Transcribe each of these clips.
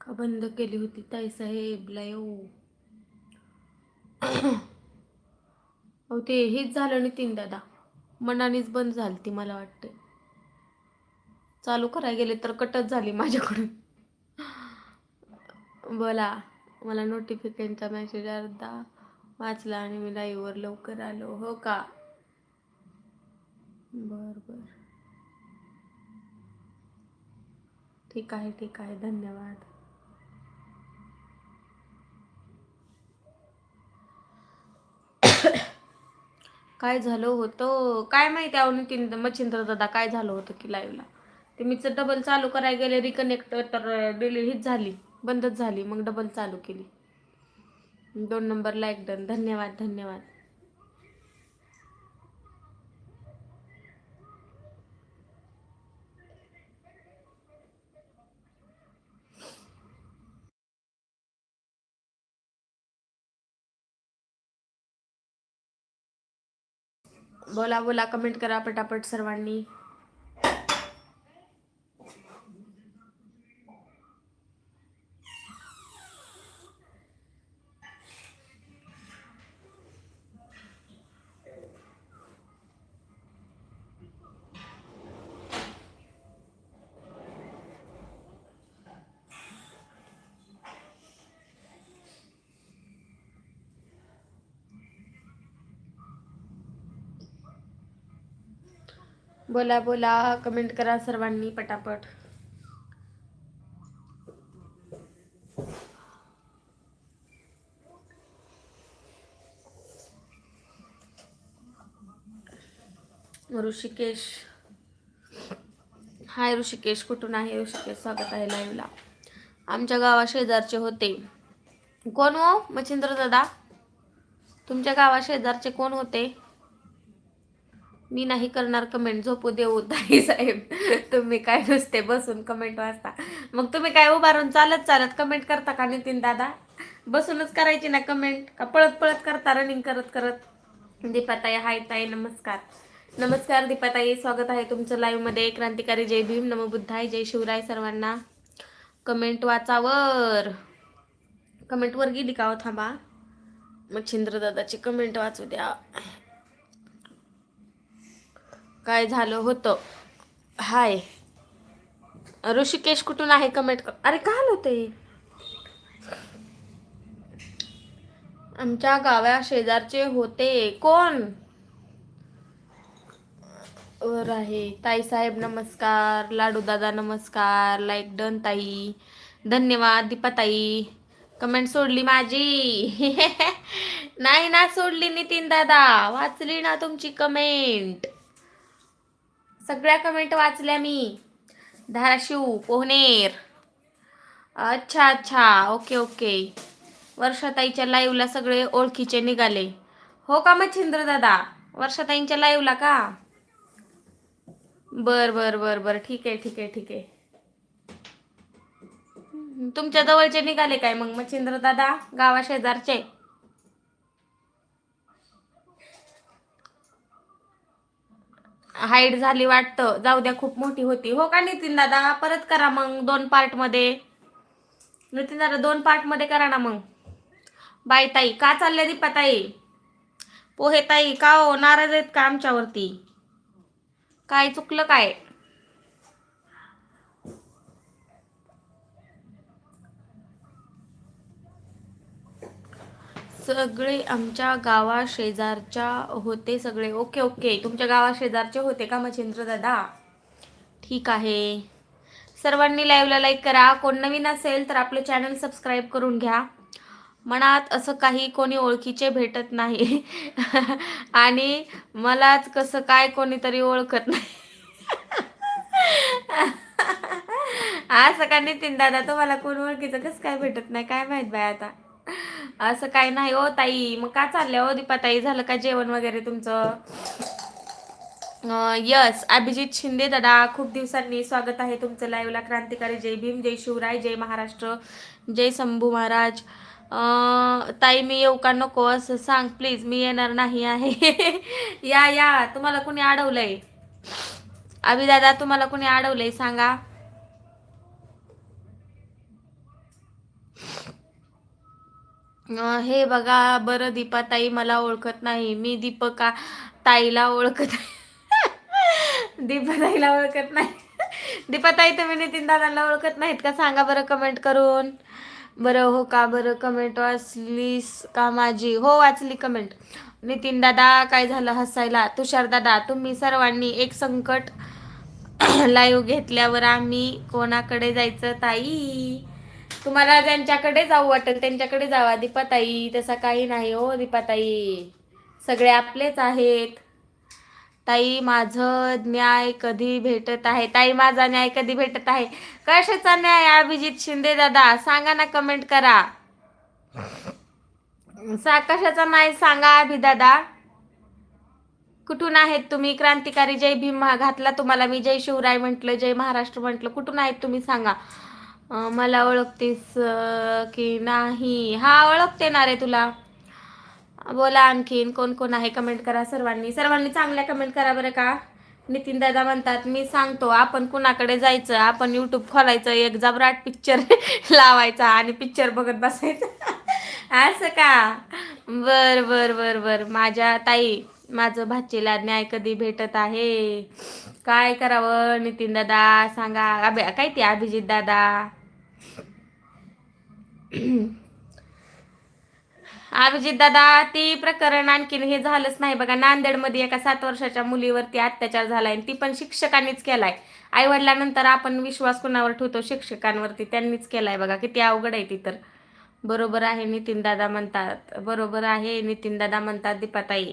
का बंद केली होती. ताईसाहेबला येऊ हो. अहो ते हेच झालं नितीन दादा. मनानेच बंद झाली ती मला वाटते चालू करायला गेले तर कटच झाली माझ्याकडून. बोला मला नोटिफिकेशनचा मेसेज अर्धा वाचला आणि मी लाईव्हवर लवकर आलो. हो का? बर बर. ठीक आहे ठीक आहे. धन्यवाद. काय झालं होतं? काय माहिती आहे नितीन मच्छिंद्र दादा काय झालं होतं की लाईव्हला ते मीच डबल चालू करायला गेले रिकनेक्ट तर डिली हीच झाली बंदच झाली मग डबल चालू केली. दोन नंबर लाईक डन धन्यवाद धन्यवाद. बोला बोला कमेंट करा पटापट सर्वांनी. बोला बोला कमेंट करा सर्वांनी पटापट. ऋषिकेश. हाय ऋषिकेश कुठून आहे ऋषिकेश? स्वागत आहे लाईव्हला आमच्या गावा शेजारचे होते. कोण हो? मच्छिंद्र दादा? तुमच्या गावा शेजारचे कोण होते? मी नाही करणार कमेंट झोपू देऊ ताई साहेब. तुम्ही काय नुसते बसून कमेंट वाचता. मग तुम्ही काय उभारून चालत चालत कमेंट करता का नितीन दादा? बसूनच करायची ना कमेंट का पळत पळत करता रनिंग करत करत? दीपाताई हाय ताई नमस्कार. नमस्कार दीपाताई स्वागत आहे तुमचं लाईव्हमध्ये. क्रांतिकारी जय भीम नम बुद्धाय जय शिवराय सर्वांना. कमेंट वाचावर. कमेंट वर गेली का हो थांबा. मच्छिंद्र दादाची कमेंट वाचू द्या. काय झालं होतं? हाय. ऋषिकेश कुठून आहे कमेंट कर अरे का आलं ते आमच्या गावा शेजारचे होते. कोण? वर आहे. ताई साहेब नमस्कार. लाडू दादा नमस्कार. लाईक डन ताई. धन्यवाद दीपा ताई कमेंट सोडली माझी. नाही ना सोडली नितीन दादा. वाचली ना तुमची कमेंट सगळ्या कमेंट वाचल्या मी. धाराशिव पोहनेर अच्छा अच्छा. ओके ओके वर्षाताईच्या लाईव्हला सगळे ओळखीचे निघाले. हो का मच्छिंद्र दादा? वर्षाताईंच्या लाईव्हला का? बर बर बर बर. ठीक आहे ठीक आहे ठीक आहे. तुमच्या जवळचे निघाले काय मग मच्छिंद्र दादा? गावा शेजारचे हाईट झाली वाटतं. जाऊ द्या खूप मोठी होती. हो का नितीन दादा? परत करा मग दोन पार्टमध्ये. नितीन दादा दोन पार्टमध्ये करा ना मग. बाय ताई का चालले दीपाताई पोहे ताई का हो? नाराज आहेत का आमच्यावरती? काय चुकलं काय? सगळे आमच्या गावा शेजारच्या होते सगळे. Okay okay. तुमच्या गावा शेजारचे होते का मच्छिंद्र दादा? ठीक आहे. सर्वांनी लाईव्हला लाईक करा. कोण नवीन असेल तर आपलं चॅनल सबस्क्राईब करून घ्या. मनात असं काही कोणी ओळखीचे भेटत नाही. आणि मलाच कसं काय कोणीतरी ओळखत नाही. आज सकाळी तीन दादा तुम्हाला कोण ओळखीचं? कसं काय भेटत नाही? काय माहीत बाय आता? असं काय नाही हो ताई. मग का चाललंय हो दीपा ताई झालं का जेवण वगैरे तुमचं? यस अभिजित शिंदे दादा खूप दिवसांनी स्वागत आहे तुमचं लाईव्हला क्रांतिकारी जय भीम जय शिवराय जय महाराष्ट्र जय शंभू महाराज. ताई मी येऊ का नको असं सांग प्लीज मी येणार नाही आहे. या या तुम्हाला कुणी अडवलंय? अभि दादा तुम्हाला कुणी अडवलंय? सांगा. हे बघा बरं दीपा ताई मला ओळखत नाही. मी दीपका ताईला ओळखत दीपा ताईला ओळखत नाही. दीपा ताई तुम्ही नितीन दादांना ओळखत नाहीत का? सांगा बरं कमेंट करून. बरं हो का? बरं कमेंट वाचलीस का माझी? हो वाचली कमेंट नितीन दादा काय झालं हसायला? तुषार दादा तुम्ही सर्वांनी एक संकट लाईव्ह घेतल्यावर आम्ही कोणाकडे जायचं ताई? तुम्हाला ज्यांच्याकडे जाऊ वाटेल त्यांच्याकडे जावा. दीपाताई तसा काही नाही हो दीपाताई. सगळे आपलेच आहेत. ताई माझं न्याय कधी भेटत आहे? ताई माझा न्याय कधी भेटत आहे? कशाचा न्याय? अभिजित शिंदे दादा सांगा ना कमेंट करा. सा कशाचा न्याय सांगा अभिदादा कुठून आहेत तुम्ही? क्रांतिकारी जय भीम घातला तुम्हाला मी. जय शिवराय म्हटलं जय महाराष्ट्र म्हटलं. कुठून आहेत तुम्ही सांगा. मला ओळखतेस की नाही? हा ओळखते ना रे तुला. बोला आणखीन कोण कोण आहे? कमेंट करा सर्वांनी. सर्वांनी चांगल्या कमेंट करा बरं का? नितीन दादा म्हणतात मी सांगतो आपण कुणाकडे जायचं? आपण युट्यूब खोलायचं एक जबराट पिक्चर लावायचा आणि पिक्चर बघत बसायचं. असं का? बर बर बर बर. माझ्या ताई माझं भाचीला न्याय कधी भेटत आहे? काय करावं नितीन दादा? सांगा. अभि काय ते? अभिजित दादा? अभिजित दादा ती प्रकरण आणखीन हे झालंच नाही बघा. नांदेडमध्ये एका सात वर्षाच्या मुलीवरती अत्याचार झालाय आणि ती पण शिक्षकांनीच केलाय. आई वडिलांनंतर आपण विश्वास कुणावर ठेवतो? शिक्षकांवरती त्यांनीच केलाय बघा. किती अवघड आहे ती तर. बरोबर आहे नितीन दादा म्हणतात. बरोबर आहे नितीन दादा म्हणतात दीपाताई.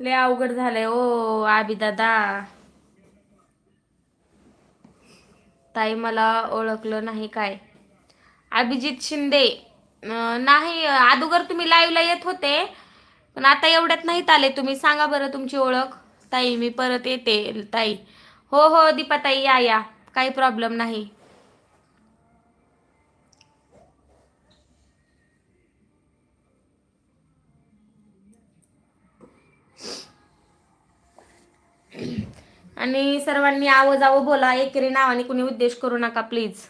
लय अवघड झालंय ओ आबी दादा. ताई मला ओळखलं नाही काय. अभिजित शिंदे नाही अगोदर तुम्ही लाईव्हला येत होते पण आता एवढ्यात नाहीत आले. तुम्ही सांगा बरं तुमची ओळख. ताई मी परत येते. ताई. हो हो दीपा ताई या या. काही प्रॉब्लेम नाही. आणि सर्वांनी आव जावं बोला एकेरी नावाने कुणी उद्देश करू नका प्लीज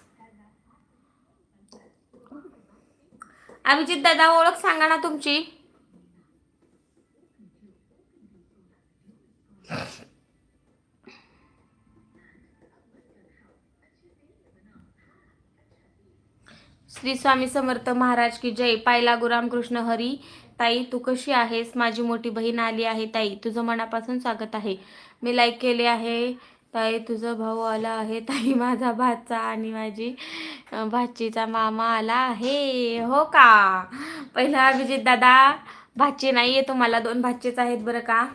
अभिजित दादा ओळख सांगा ना तुमची. श्री स्वामी समर्थ महाराज की जय. पायला गुराम कृष्ण हरी. ताई तू कशी आहेस? माझी मोठी बहीण आली आहे. ताई तुझं मनापासून स्वागत आहे. मी लाईक केले आहे. ताई तुझा भाऊ आला आहे. ताई माझा भाचा आणि माझी भाचीचा मामा आला आहे. हो का? पहिला अभिजित दादा भाची नाही आहे तुम्हाला. दोन भाचीच आहेत बरं का?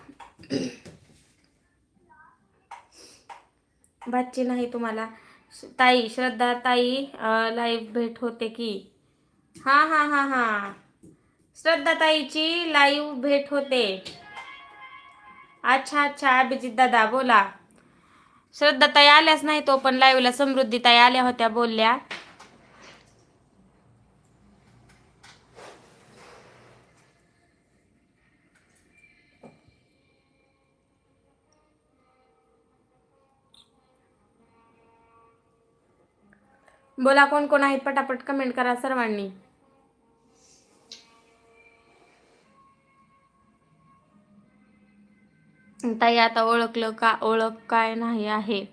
भाची नाही तुम्हाला. श- ताई श्रद्धा ताई लाईव्ह भेट होते की. हां हां हां हां. श्रद्धाताईची लाईव्ह भेट होते. अच्छा अच्छा अभिजित दादा बोला. श्रद्धाताई आल्याच नाही तो पण लाईव्हला समृद्धीताई आल्या होत्या बोलल्या. बोला कोण कोण आहेत? पटापट कमेंट करा सर्वांनी. ताई आता ओळखलं का? ओळख काय नाही आहे.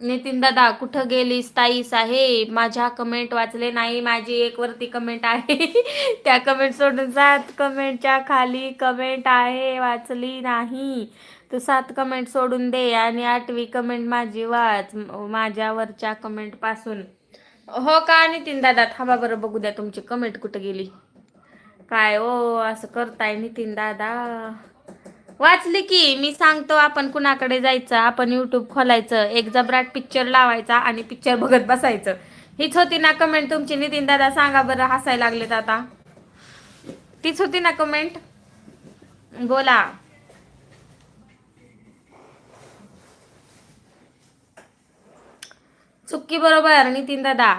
नितीन दादा कुठं गेलीस ताई साहेब? माझ्या कमेंट वाचले नाही. माझी एक वरती कमेंट आहे. त्या कमेंट सोडून सात कमेंटच्या खाली कमेंट आहे वाचली नाही. तू सात कमेंट सोडून दे आणि आठवी कमेंट माझी वाच माझ्यावरच्या कमेंटपासून. हो का नितीन दादा? थांबा बरं बघू द्या तुमची कमेंट कुठं गेली. काय ओ असं करताय नितीन दादा. वाचली की मी सांगतो आपण कुणाकडे जायचं आपण युट्यूब खोलायचं एक जबराट पिक्चर लावायचा आणि पिक्चर बघत बसायचं. हीच होती ना कमेंट तुमची? नितीन दादा सांगा बरं हसायला लागलेत आता. तीच होती ना कमेंट बोला. चुकी बरोबर नितीन दादा.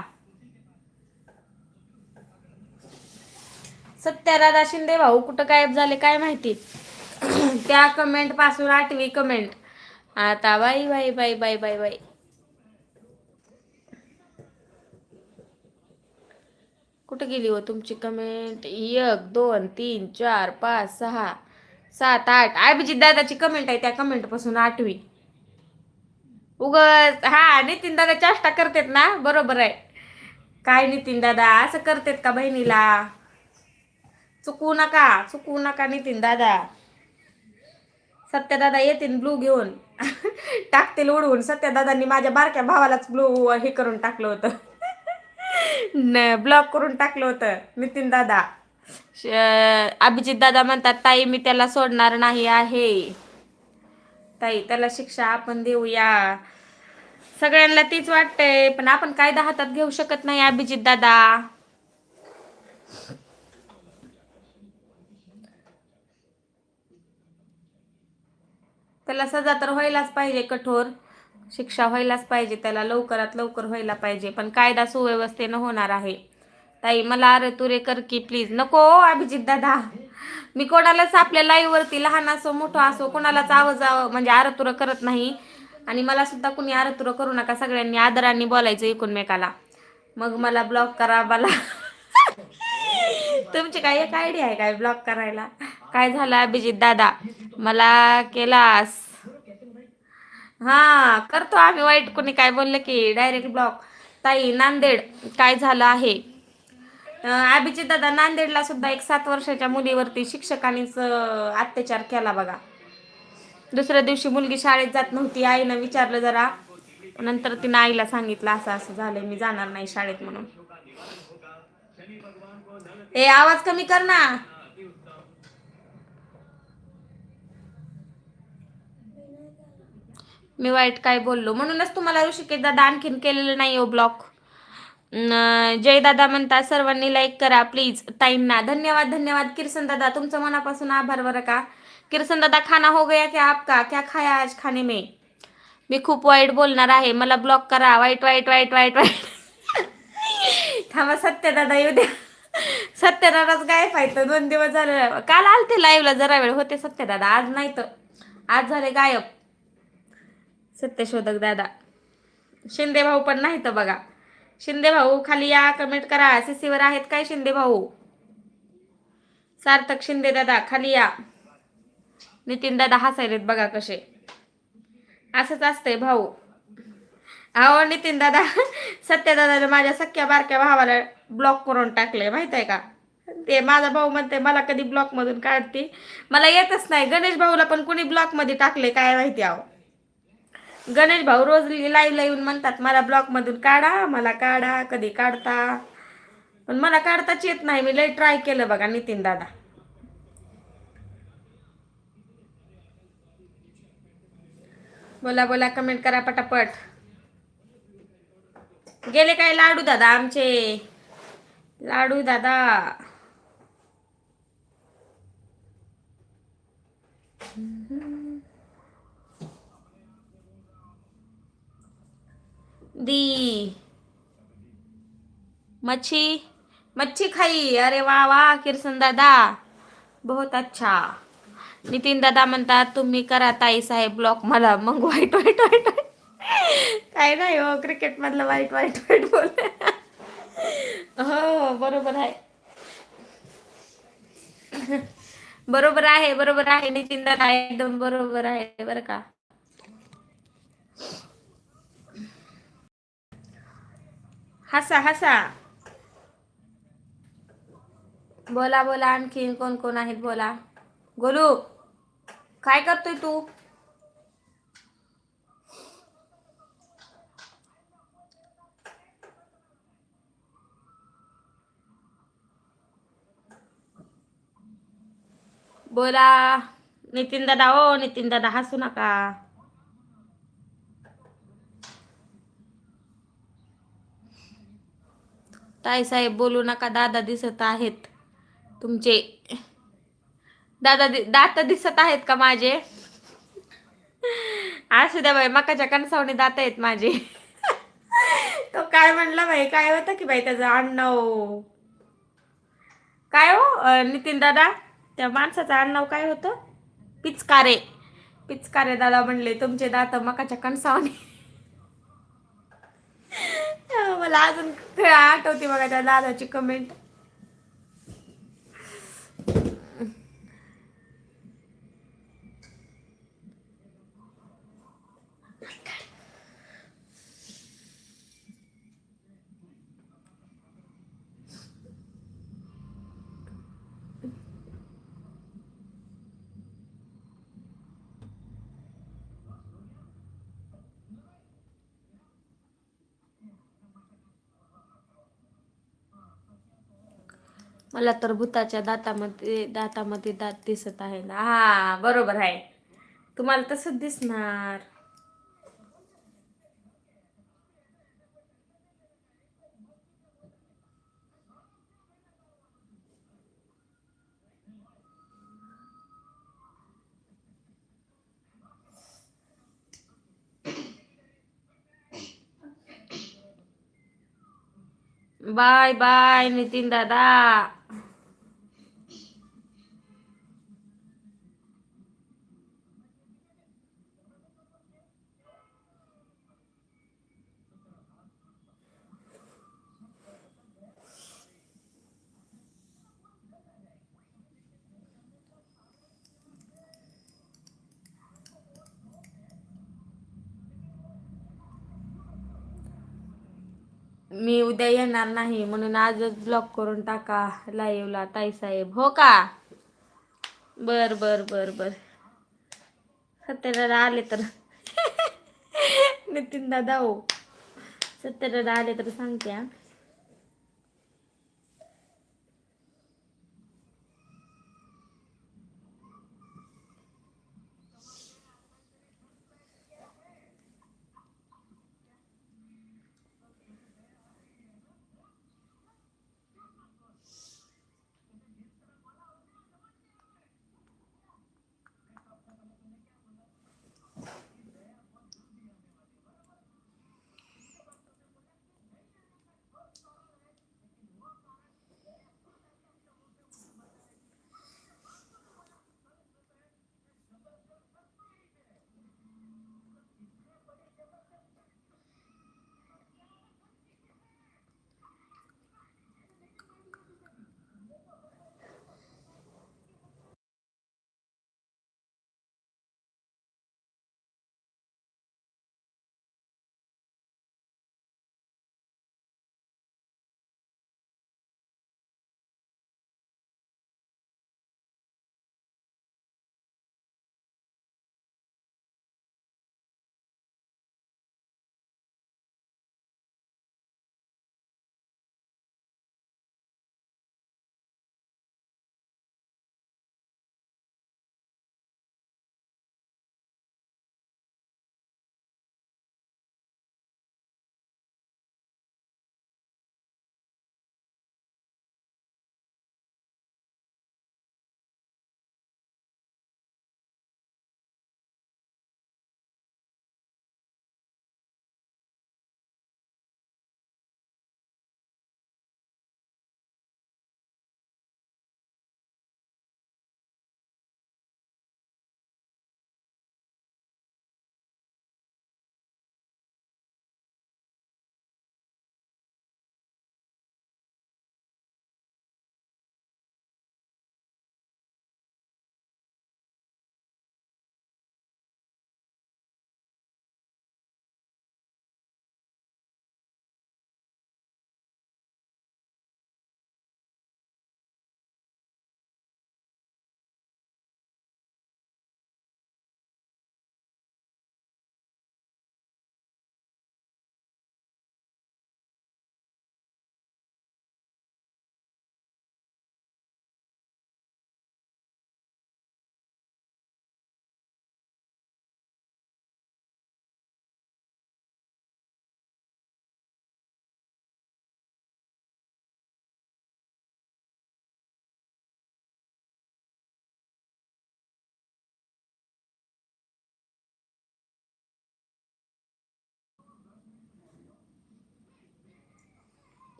सत्यादादा शिंदे भाऊ कुठं गायब झाले काय माहिती? त्या कमेंटपासून आठवी कमेंट आता बाई बाई बाई बाई बाई बाई. कुठं गेली हो तुमची कमेंट एक दोन तीन चार पाच सहा सात आठ. अभिजित दादाची कमेंट आहे त्या कमेंटपासून आठवी. उग हा नितीन दादा चेष्टा करतेत ना? बरोबर आहे. काय नितीन दादा? असं करतेत का बहिणीला? चुकवू नका चुकवू नका नितीन दादा. सत्यदादा येतील ब्लू घेऊन. टाकतील उडवून. सत्यदादांनी माझ्या बारक्या भावालाच ब्लू हे करून टाकलं होतं. ब्लॉक करून टाकलं होतं नितीन दादा. अभिजित दादा म्हणतात ताई मी त्याला सोडणार नाही आहे. ताई त्याला शिक्षा आपण देऊया. सगळ्यांना तीच वाटते पण आपण कायदा हातात घेऊ शकत नाही अभिजित दादा. त्याला सजा तर व्हायलाच पाहिजे कठोर शिक्षा व्हायलाच पाहिजे त्याला लवकरात लवकर व्हायला पाहिजे पण कायदा सुव्यवस्थेनं होणार आहे. ताई मला अरे तुरे कर की प्लीज नको हो, अभिजित दादा. मी कोणालाच आपल्या लाईव्हवरती लहान असो मोठं असो कोणालाच आवाज म्हणजे आरतुर करत नाही. आणि मला सुद्धा कुणी आरतुर करू नका सगळ्यांनी आदराने बोलायचं एकूणमेकाला. मग मला ब्लॉक करा मला. तुमची काय एक आयडिया आहे काय ब्लॉक करायला? काय झालं अभिजित दादा? मला केलास. हा करतो आम्ही. वाईट कोणी काय बोललं की डायरेक्ट ब्लॉक ताई नांदेड काय झालं आहे? अभिजित दादा नांदेडला सुद्धा एक सात वर्षाच्या मुलीवरती शिक्षकांनीच अत्याचार केला बघा. दुसऱ्या दिवशी मुलगी शाळेत जात नव्हती. आईनं विचारलं जरा. नंतर तिनं आईला सांगितलं असं असं झालंय मी जाणार नाही शाळेत म्हणून. ए आवाज कमी कर ना. मी वाईट काय बोललो? म्हणूनच तुम्हाला ऋषिकेश दादा आणखीन केलेलं नाही हो ब्लॉक जयदादा म्हणतात सर्वांनी लाईक करा प्लीज ताईंना धन्यवाद धन्यवाद. किर्सन दादा तुमचं मनापासून आभार बरं का? किरसन दादा खाना हो गया क्या आपका? क्या खाया आज खाने में? मी खूप वाईट बोलणार आहे. मला ब्लॉक करा. वाईट वाईट वाईट वाईट वाईट. थांबा सत्य दादा येऊ द्या. सत्यदादाच काय पाहिजे दोन दिवस झाले. काल आलते लाईव्हला जरा वेळ होते सत्यदादा. आज नाही तर. आज झाले गायब. सत्यशोधक दादा. शिंदे भाऊ पण नाही तर बघा. शिंदे भाऊ खाली या कमेंट करा. सीसीवर आहेत काय शिंदे भाऊ? सार्थक शिंदे दादा खाली या. नितीन दादा हसायलेत बघा कसे. असंच असतंय भाऊ. अहो नितीन दादा सत्यदादाने माझ्या सख्या बारक्या भावाला ब्लॉक करून टाकले माहीत आहे का? ते माझा भाऊ म्हणते मला कधी ब्लॉक मधून काढते? मला येतच नाही. गणेश भाऊला पण कुणी ब्लॉकमध्ये टाकले काय माहिती आहो गणेश भाऊ रोज लाईव्ह येऊन म्हणतात मला ब्लॉक मधून काढा मला काढा कधी काढता? पण मला काढताच येत नाही मी लई ट्राय केलं बघा नितीन दादा. बोला बोला कमेंट करा पटापट. गेले काय लाडू दादा आमचे? लाडू दादा. दी। मच्छी मच्छी खाई। अरे वा वा किर्सन दादा। बहुत अच्छा। नितीन दादा म्हणतात तुम्ही करा ताई साहेब ब्लॉक मला. मग वाईट वाईट वाईट काय नाही हो क्रिकेट मधलं वाईट वाईट वाईट बोल हो हो बरोबर आहे. बरोबर आहे बरोबर आहे. नितीन दादा एकदम बरोबर आहे बरं का? हसा हसा. बोला बोला आणखीन कोण कोण आहेत? बोला. गोलू काय करतोय तू? बोला. नितीन दादा ओ नितीन दादा हसू नका. ताई साहेब बोलू नका दादा दिसत आहेत. तुमचे दादा दात दिसत आहेत का माझे? असू द्या बाई मकाच्या कणसावणी दात आहेत माझे. तो काय म्हणला बाई काय होतं की बाई त्याचं आडनाव? काय हो नितीन दादा? त्या माणसाचं आडनाव काय होतं? पिचकारे. पिचकारे दादा म्हणले तुमचे दात मकाच्या कणसावने मला अजून आठवते बघा त्या दादाची कमेंट मला तर भूताच्या दातामध्ये दातामध्ये दात दिसत आहे ना. हा बरोबर आहे. तुम्हाला तसंच दिसणार. बाय बाय नितीन दादा. मी उद्या येणार नाही म्हणून आजच ब्लॉक करून टाका लाईव्हला ताई साहेब. हो का? बर बर बर बर. सत्यनारायण आले तर. नितीन दादा हो. सत्यनारायण आले तर सांगते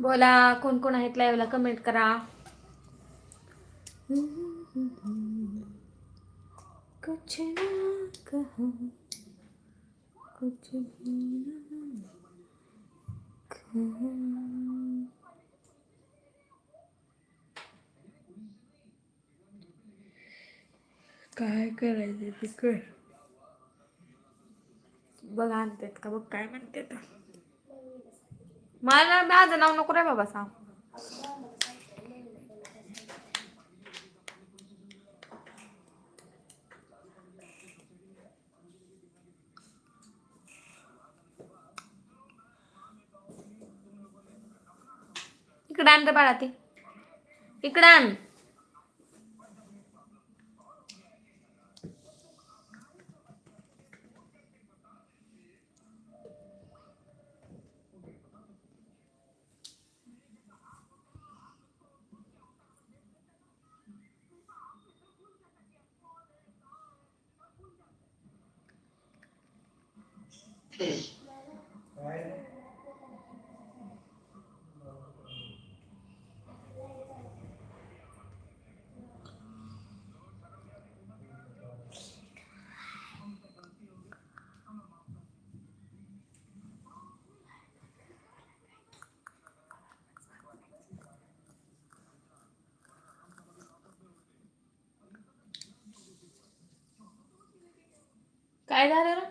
बोला कोण कोण आहेत लाईव्हला कमेंट करा. कुछ ना कहा कुछ भी ना कहा। काय करायचं ते कर बघ आणतात का बघ काय म्हणते मला माझं नाव नको रे बाबा सांग. इकडं आण रे बाळा ते. इकडं आण. काय झालं रे?